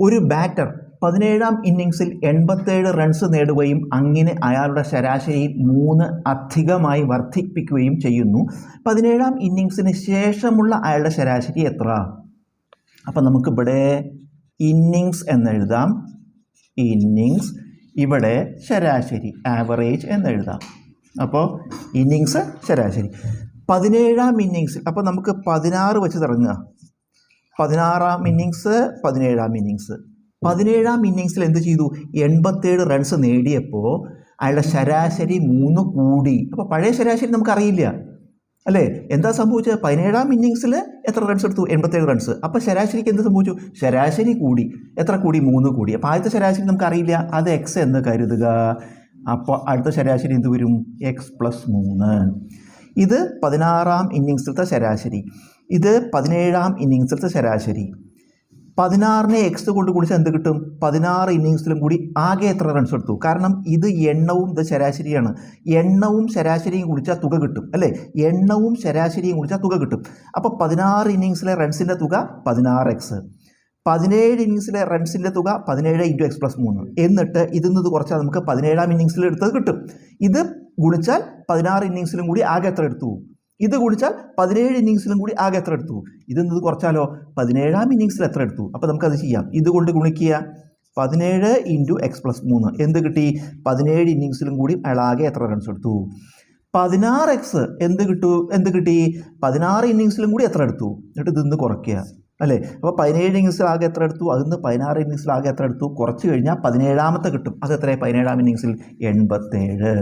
ഒരു ബാറ്റർ പതിനേഴാം ഇന്നിങ്സിൽ എൺപത്തേഴ് റൺസ് നേടുകയും അങ്ങനെ അയാളുടെ ശരാശരി മൂന്ന് അധികമായി വർദ്ധിപ്പിക്കുകയും ചെയ്യുന്നു. പതിനേഴാം ഇന്നിങ്സിന് ശേഷമുള്ള അയാളുടെ ശരാശരി എത്ര? അപ്പം നമുക്കിവിടെ ഇന്നിങ്സ് എന്നെഴുതാം. ഇന്നിങ്സ് ഇവിടെ ശരാശരി ആവറേജ് എന്നെഴുതാം. അപ്പോൾ ഇന്നിങ്സ് ശരാശരി. പതിനേഴാം ഇന്നിങ്സിൽ അപ്പോൾ നമുക്ക് പതിനാറ് വെച്ച് തുടങ്ങുക. പതിനാറാം ഇന്നിങ്സ് പതിനേഴാം ഇന്നിങ്സ് പതിനേഴാം ഇന്നിങ്സിൽ എന്ത് ചെയ്തു? എൺപത്തേഴ് റൺസ് നേടിയപ്പോൾ അയാളുടെ ശരാശരി മൂന്ന് കൂടി. അപ്പോൾ പഴയ ശരാശരി നമുക്കറിയില്ല. അല്ലേ? എന്താ സംഭവിച്ചത്? പതിനേഴാം ഇന്നിങ്സിൽ എത്ര റൺസ് എടുത്തു? എൺപത്തേഴ് റൺസ് അപ്പോൾ ശരാശരിക്ക് എന്ത് സംഭവിച്ചു? ശരാശരി കൂടി. എത്ര കൂടി? മൂന്ന് കൂടി. അപ്പോൾ ആദ്യത്തെ ശരാശരി നമുക്കറിയില്ല. അത് എക്സ് എന്ന് കരുതുക. അപ്പോൾ അടുത്ത ശരാശരി എന്ത് വരും? എക്സ് പ്ലസ് മൂന്ന്. ഇത് പതിനാറാം ഇന്നിങ്സിലത്തെ ശരാശരി. ഇത് പതിനേഴാം ഇന്നിങ്സിലത്തെ ശരാശരി. പതിനാറിനെ എക്സ് കൊണ്ട് കുടിച്ചാൽ എന്ത് കിട്ടും? പതിനാറ് ഇന്നിങ്സിലും കൂടി ആകെ എത്ര റൺസ് എടുത്തു? കാരണം ഇത് എണ്ണവും ഇത് ശരാശരിയാണ്. എണ്ണവും ശരാശരിയും കുടിച്ചാൽ തുക കിട്ടും അല്ലേ? എണ്ണവും ശരാശരിയും കുടിച്ചാൽ തുക കിട്ടും. അപ്പോൾ പതിനാറ് ഇന്നിങ്സിലെ റൺസിന്റെ തുക പതിനാറ് എക്സ് പതിനേഴ് ഇന്നിങ്സിലെ റൺസിന്റെ തുക പതിനേഴ് ഇന്റു എക്സ് പ്ലസ് മൂന്ന്. എന്നിട്ട് ഇതിൽ നിന്ന് കുറച്ചാൽ നമുക്ക് പതിനേഴാം ഇന്നിങ്സിൽ എടുത്തത് കിട്ടും. ഇത് ഗുണിച്ചാൽ പതിനാറ് ഇന്നിങ്സിലും കൂടി ആകെ എത്ര എടുത്തു? ഇത് കുടിച്ചാൽ പതിനേഴ് ഇന്നിങ്സിലും കൂടി ആകെ എത്ര എടുത്തു? ഇത് നിന്ന് കുറച്ചാലോ? പതിനേഴാം ഇന്നിങ്സിൽ എത്ര എടുത്തു? അപ്പോൾ നമുക്കത് ചെയ്യാം. ഇതുകൊണ്ട് ഗുണിക്കുക. പതിനേഴ് ഇന്റു എക്സ് പ്ലസ് മൂന്ന്. എന്ത് കിട്ടി? പതിനേഴ് ഇന്നിങ്സിലും കൂടി അയാൾ ആകെ എത്ര റൺസ് എടുത്തു? പതിനാറ് എക്സ് എന്ത് കിട്ടു? എന്ത് കിട്ടി? പതിനാറ് ഇന്നിങ്സിലും കൂടി എത്ര എടുത്തു? എന്നിട്ട് ഇതിന്ന് കുറയ്ക്കുക? അല്ലേ? അപ്പോൾ പതിനേഴ് ഇന്നിങ്സിൽ ആകെ എത്ര എടുത്തു? അതിന്ന് പതിനാറ് ഇന്നിങ്സിൽ ആകെ എത്ര എടുത്തു? കുറച്ച് കഴിഞ്ഞാൽ പതിനേഴാമത്തെ കിട്ടും. അത് എത്ര പതിനേഴാം ഇന്നിങ്സിൽ എൺപത്തേഴ്.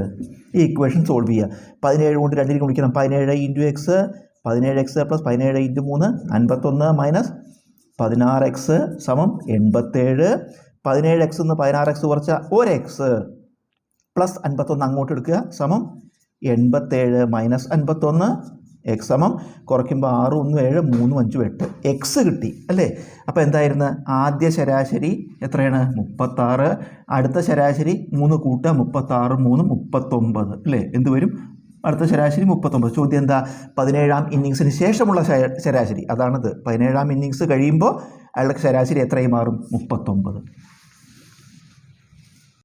ഈ ഇക്വേഷൻ സോൾവ് ചെയ്യുക പതിനേഴ് കൊണ്ട് രണ്ടിന് ഗുണിക്കണം. പതിനേഴ് ഇന്റു എക്സ് പതിനേഴ് എക്സ് പ്ലസ് പതിനേഴ് ഇന്റു മൂന്ന് അൻപത്തൊന്ന് മൈനസ് പതിനാറ് എക്സ് സമം എൺപത്തേഴ്. പതിനേഴ് എക്സ് നിന്ന് പതിനാറ് എക്സ് കുറച്ച ഒരു എക്സ് പ്ലസ് അൻപത്തൊന്ന് അങ്ങോട്ട് എടുക്കുക. സമം എൺപത്തേഴ് മൈനസ് അൻപത്തൊന്ന്. എക്സ് സമം കുറയ്ക്കുമ്പോൾ ആറ് ഒന്ന് ഏഴ് മൂന്നും അഞ്ചും എട്ട്. എക്സ് കിട്ടി അല്ലേ? അപ്പോൾ എന്തായിരുന്നു? ആദ്യ ശരാശരി എത്രയാണ്? മുപ്പത്താറ്. അടുത്ത ശരാശരി മൂന്ന് കൂട്ടുക മുപ്പത്താറ് മൂന്ന് മുപ്പത്തൊമ്പത് അല്ലേ? എന്ത് വരും? അടുത്ത ശരാശരി മുപ്പത്തൊമ്പത്. ചോദ്യം എന്താ? പതിനേഴാം ഇന്നിങ്സിന് ശേഷമുള്ള ശരാശരി. അതാണത്. പതിനേഴാം ഇന്നിങ്സ് കഴിയുമ്പോൾ അയാളുടെ ശരാശരി എത്രയും മാറും? മുപ്പത്തൊമ്പത്.